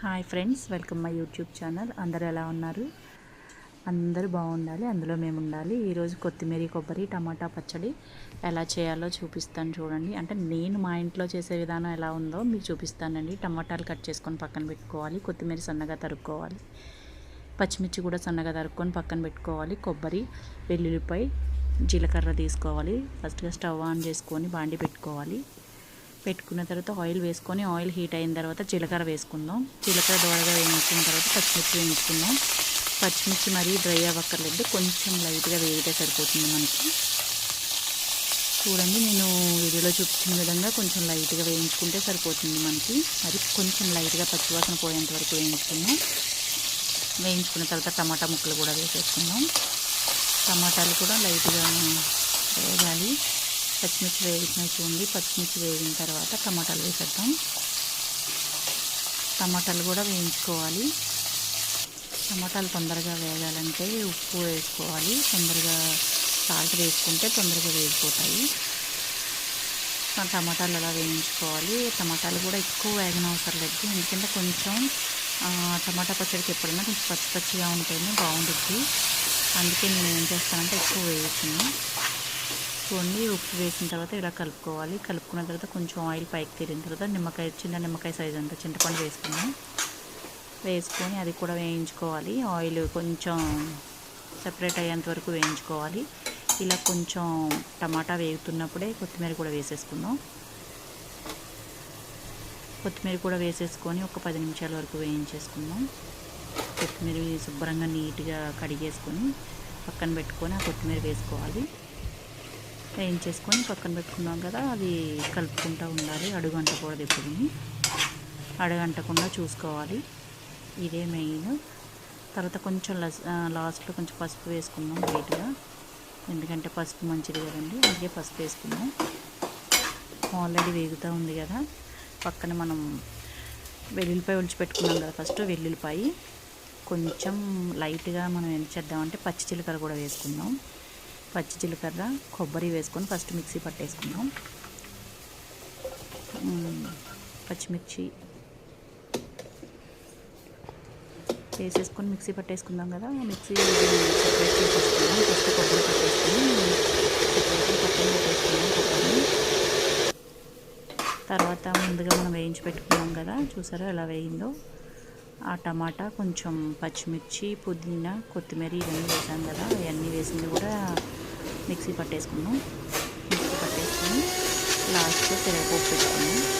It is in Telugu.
Hi friends welcome my YouTube channel. అందరూ ఎలా ఉన్నారు? అందరూ బాగుండాలి అందులో మేము ఉండాలి. ఈరోజు కొత్తిమీర కొబ్బరి టమాటా పచ్చడి ఎలా చేయాలో చూపిస్తాను చూడండి. అంటే నేను మా ఇంట్లో చేసే విధానం ఎలా ఉందో మీకు చూపిస్తానండి. టమాటాలు కట్ చేసుకొని పక్కన పెట్టుకోవాలి కొత్తిమీర సన్నగా తరుక్కోవాలి. పచ్చిమిర్చి కూడా సన్నగా తరుక్కొని పక్కన పెట్టుకోవాలి కొబ్బరి వెల్లుల్లిపై జీలకర్ర తీసుకోవాలి. ఫస్ట్గా స్టవ్ ఆన్ చేసుకొని బాండి పెట్టుకోవాలి. పెట్టుకున్న తర్వాత ఆయిల్ వేసుకొని ఆయిల్ హీట్ అయిన తర్వాత జీలకర్ర వేసుకుందాం. జీలకర్ర దోరగా వేయించిన తర్వాత పచ్చిమిర్చి వేయించుకుందాం. పచ్చిమిర్చి మరీ డ్రై అవ్వక్కర్లేదు కొంచెం లైట్గా వేగితే సరిపోతుంది మనకి. చూడండి నేను వీడియోలో చూపించిన విధంగా కొంచెం లైట్గా వేయించుకుంటే సరిపోతుంది మనకి. మరి కొంచెం లైట్గా పచ్చివాసన పోయేంత వరకు వేయించుకుందాం. వేయించుకున్న తర్వాత టమాటా ముక్కలు కూడా వేసేసుకుందాం. టమాటాలు కూడా లైట్గా వేగాలి. పచ్చిమిర్చి వేగినాయి చూడండి పచ్చిమిర్చి వేగిన తర్వాత టమాటాలు వేసేద్దాం. టమాటాలు కూడా వేయించుకోవాలి. టమాటాలు తొందరగా వేగాలంటే ఉప్పు వేసుకోవాలి. తొందరగా సాల్ట్ వేసుకుంటే తొందరగా వేగిపోతాయి. టమాటాలు అలా వేయించుకోవాలి. టమాటాలు కూడా ఎక్కువ వేగన అవసరం లేదు. ఎందుకంటే కొంచెం టమాటా పచ్చడికి ఎప్పుడైనా కొంచెం పచ్చి పచ్చిగా ఉంటేనే బాగుంటుంది. అందుకే నేను ఏం చేస్తానంటే ఎక్కువ వేయించున్నాను చూడండి ఉప్పు వేసిన తర్వాత ఇలా కలుపుకోవాలి. కలుపుకున్న తర్వాత కొంచెం ఆయిల్ పైకి తీరిన తర్వాత నిమ్మకాయ చిన్న నిమ్మకాయ సైజ్ అంతా చింతపండు వేసుకున్నాం వేసుకొని అది కూడా వేయించుకోవాలి. ఆయిల్ కొంచెం సపరేట్ అయ్యేంత వరకు వేయించుకోవాలి. ఇలా కొంచెం టమాటా వేగుతున్నప్పుడే కొత్తిమీర కూడా వేసేసుకుందాం. కొత్తిమీర కూడా వేసేసుకొని ఒక పది నిమిషాల వరకు వేయించేసుకుందాం. కొత్తిమీర శుభ్రంగా నీట్గా కడిగేసుకొని పక్కన పెట్టుకొని ఆ కొత్తిమీర వేసుకోవాలి. వేయించేసుకొని పక్కన పెట్టుకున్నాం కదా అది కలుపుకుంటూ ఉండాలి. అడుగంటకూడదు ఎప్పుడు అడుగంటకుండా చూసుకోవాలి. ఇదే మెయిన్. తర్వాత కొంచెం లాస్ట్లో కొంచెం పసుపు వేసుకుందాం లైట్గా. ఎందుకంటే పసుపు మంచిది కదండి అందుకే పసుపు వేసుకుందాం ఆల్రెడీ వేగుతూ ఉంది కదా. పక్కన మనం వెల్లుల్లిపాయ పెట్టుకున్నాం కదా ఫస్ట్ వెల్లుల్లిపాయ. కొంచెం లైట్గా మనం ఏం చేద్దామంటే పచ్చి చిలకర కూడా వేసుకుందాం. పచ్చి జీలకర్ర కొబ్బరి వేసుకొని ఫస్ట్ మిక్సీ పట్టేసుకుందాం. పచ్చిమిర్చి వేసేసుకొని మిక్సీ పట్టేసుకుందాం కదా. మిక్సీ సెపరేట్ చేసేసుకుందాం. ఫస్ట్ కొబ్బరి పట్టేసుకుని సెపరేట్గా పక్కన పెట్టేసుకుందాం కొబ్బరి. తర్వాత ముందుగా మనం వేయించి పెట్టుకున్నాం కదా. చూసారా ఎలా వేయిందో? ఆ టమాటా కొంచెం పచ్చిమిర్చి పుదీనా కొత్తిమీర ఇవన్నీ వేసాం కదా అవన్నీ వేసింది కూడా మిక్సీ పట్టేసుకున్నాం. మిక్సీ పట్టేసుకుని లాస్ట్లో తెరగపోపు పెట్టుకున్నాం